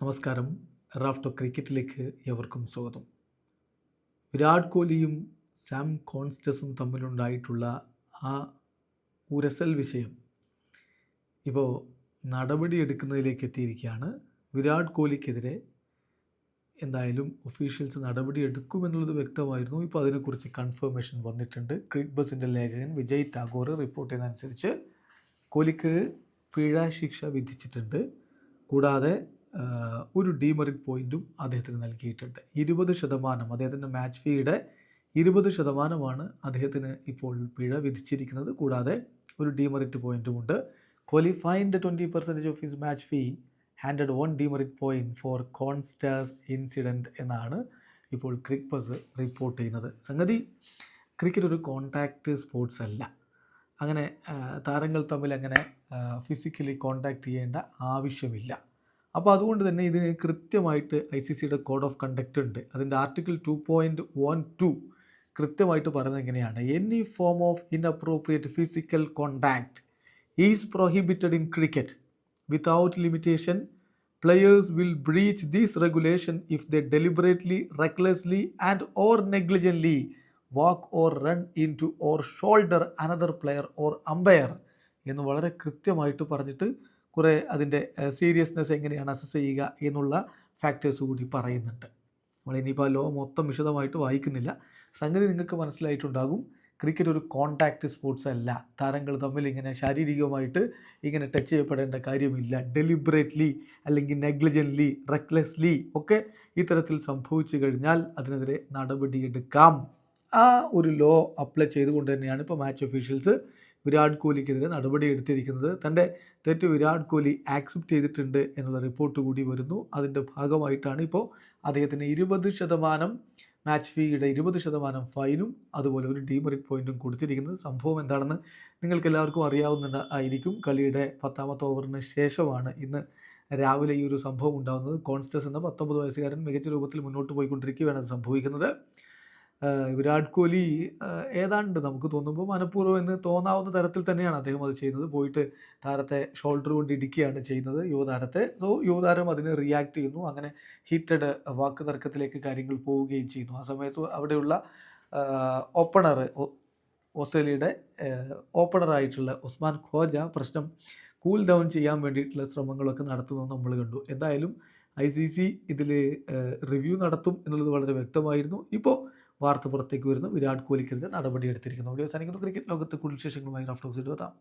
നമസ്കാരം. റാഫ്റ്റോ ക്രിക്കറ്റിലേക്ക് എവർക്കും സ്വാഗതം. വിരാട് കോഹ്ലിയും സാം കോൺസ്റ്റസും തമ്മിലുണ്ടായിട്ടുള്ള ആ ഉരസൽ വിഷയം ഇപ്പോൾ നടപടിയെടുക്കുന്നതിലേക്ക് എത്തിയിരിക്കുകയാണ്. വിരാട് കോഹ്ലിക്കെതിരെ എന്തായാലും ഒഫീഷ്യൽസ് നടപടി എടുക്കുമെന്നുള്ളത് വ്യക്തമായിരുന്നു. ഇപ്പോൾ അതിനെക്കുറിച്ച് കൺഫർമേഷൻ വന്നിട്ടുണ്ട്. ക്രിക് ബസിന്റെ ലേഖകൻ വിജയ് ടാഗോർ റിപ്പോർട്ട് ചെയ്യുന്നതനുസരിച്ച് കോഹ്ലിക്ക് പിഴ ശിക്ഷ വിധിച്ചിട്ടുണ്ട്. കൂടാതെ ഒരു ഡീമെറിറ്റ് പോയിന്റും അദ്ദേഹത്തിന് നൽകിയിട്ടുണ്ട്. ഇരുപത് ശതമാനം അദ്ദേഹത്തിന്റെ മാച്ച് ഫീയുടെ ഇരുപത് ശതമാനമാണ് അദ്ദേഹത്തിന് ഇപ്പോൾ പിഴ വിധിച്ചിരിക്കുന്നത്. കൂടാതെ ഒരു ഡീമെറിറ്റ് പോയിന്റും ഉണ്ട്. Qualified twenty percentage of his match fee handed one demerit point for Konstas incident എന്നാണ് ഇപ്പോൾ ക്രിക്പസ് റിപ്പോർട്ട് ചെയ്യുന്നത്. സംഗതി ക്രിക്കറ്റ് ഒരു കോൺടാക്റ്റ് സ്പോർട്സ് അല്ല. അങ്ങനെ താരങ്ങൾ തമ്മിൽ അങ്ങനെ ഫിസിക്കലി കോൺടാക്ട് ചെയ്യേണ്ട ആവശ്യമില്ല. അപ്പോൾ അതുകൊണ്ട് തന്നെ ഇതിന് കൃത്യമായിട്ട് ഐ സി സിയുടെ കോഡ് ഓഫ് കണ്ടക്റ്റ് ഉണ്ട്. അതിന്റെ article two point one two കൃത്യമായിട്ട് പറയുന്നത് എങ്ങനെയാണ്? Any form of inappropriate physical contact is prohibited in cricket without limitation players will breach regulation regulation if they deliberately recklessly and or negligently walk or run into or shoulder another player or umpire എന്ന് വളരെ കൃത്യമായിട്ട് പറഞ്ഞിട്ട് കുറേ അതിന്റെ seriousness എങ്ങനെയാണ് assess ചെയ്യുക എന്നുള്ള factors കൂടി പറയുന്നുണ്ട്. നമ്മൾ ഇനിയിപ്പോൾ ലോ മൊത്തം വിശദമായിട്ട് വായിക്കുന്നില്ല. സംഗതി നിങ്ങൾക്ക് മനസ്സിലായിട്ടുണ്ടാകും. ക്രിക്കറ്റ് ഒരു കോണ്ടാക്റ്റ് സ്പോർട്സ് അല്ല. താരങ്ങൾ തമ്മിൽ ഇങ്ങനെ ശാരീരികമായിട്ട് ഇങ്ങനെ ടച്ച് ചെയ്യപ്പെടേണ്ട കാര്യമില്ല. ഡെലിബറേറ്റ്ലി അല്ലെങ്കിൽ നെഗ്ലിജന്റ്ലി റെക്ലെസ്ലി ഒക്കെ ഇത്തരത്തിൽ സംഭവിച്ചു കഴിഞ്ഞാൽ അതിനെതിരെ നടപടിയെടുക്കാം ആ ഒരു ലോ അപ്ലൈ ചെയ്തുകൊണ്ട് തന്നെയാണ് ഇപ്പോൾ മാച്ച് ഒഫീഷ്യൽസ് വിരാട് കോഹ്ലിക്കെതിരെ നടപടി എടുത്തിരിക്കുന്നത്. തന്റെ തെറ്റ് വിരാട് കോഹ്ലി ആക്സെപ്റ്റ് ചെയ്തിട്ടുണ്ട് എന്നുള്ള റിപ്പോർട്ട് കൂടി വരുന്നു. അതിന്റെ ഭാഗമായിട്ടാണ് ഇപ്പോൾ അദ്ദേഹത്തിന് ഇരുപത് ശതമാനം മാച്ച് ഫീയുടെ ഇരുപത് ശതമാനം ഫൈനും അതുപോലെ ഒരു ഡീമെറിറ്റ് പോയിന്റും കൊടുത്തിരിക്കുന്നത്. സംഭവം എന്താണെന്ന് നിങ്ങൾക്ക് എല്ലാവർക്കും അറിയാവുന്ന ആയിരിക്കും. കളിയുടെ പത്താമത്തെ ഓവറിന് ശേഷമാണ് ഇന്ന് രാവിലെ ഈ ഒരു സംഭവം ഉണ്ടാകുന്നത് കോൺസ്റ്റസ് എന്ന പത്തൊമ്പത് വയസ്സുകാരൻ മികച്ച രൂപത്തിൽ മുന്നോട്ട് പോയിക്കൊണ്ടിരിക്കുകയാണ് അത് സംഭവിക്കുന്നത്. വിരാട് കോഹ്ലി ഏതാണ്ട് നമുക്ക് തോന്നുമ്പോൾ മനഃപൂർവം എന്ന് തോന്നാവുന്ന തരത്തിൽ തന്നെയാണ് അദ്ദേഹം അത് ചെയ്യുന്നത്. പോയിട്ട് താരത്തെ ഷോൾഡർ കൊണ്ട് ഇടിക്കുകയാണ് ചെയ്യുന്നത് യുവതാരത്തെ. സോ യുവതാരം അതിന് റിയാക്ട് ചെയ്യുന്നു. അങ്ങനെ ഹീറ്റഡ് വാക്ക് തർക്കത്തിലേക്ക് കാര്യങ്ങൾ പോവുകയും ചെയ്യുന്നു. ആ സമയത്ത് അവിടെയുള്ള ഓപ്പണർ ഓസ്ട്രേലിയയുടെ ഓപ്പണറായിട്ടുള്ള ഉസ്മാൻ ഖോജ പ്രശ്നം കൂൾ ഡൗൺ ചെയ്യാൻ വേണ്ടിയിട്ടുള്ള ശ്രമങ്ങളൊക്കെ നടത്തുന്നത് നമ്മൾ കണ്ടു. എന്തായാലും ഐ സി സി ഇതിൽ റിവ്യൂ നടത്തും എന്നുള്ളത് വളരെ വ്യക്തമായിരുന്നു. ഇപ്പോൾ വാർത്ത പുറത്തേക്ക് വരുന്നു. വിരാട് കോഹ്ലിക്കെതിരെ നടപടി എടുത്തിരിക്കുന്നു വീഡിയോ സാധിക്കുന്നു ക്രിക്കറ്റ് ലോകത്ത് കൂടുതൽ വിശേഷങ്ങളുമായി റാഫ്റ്റോക്സ് എത്താം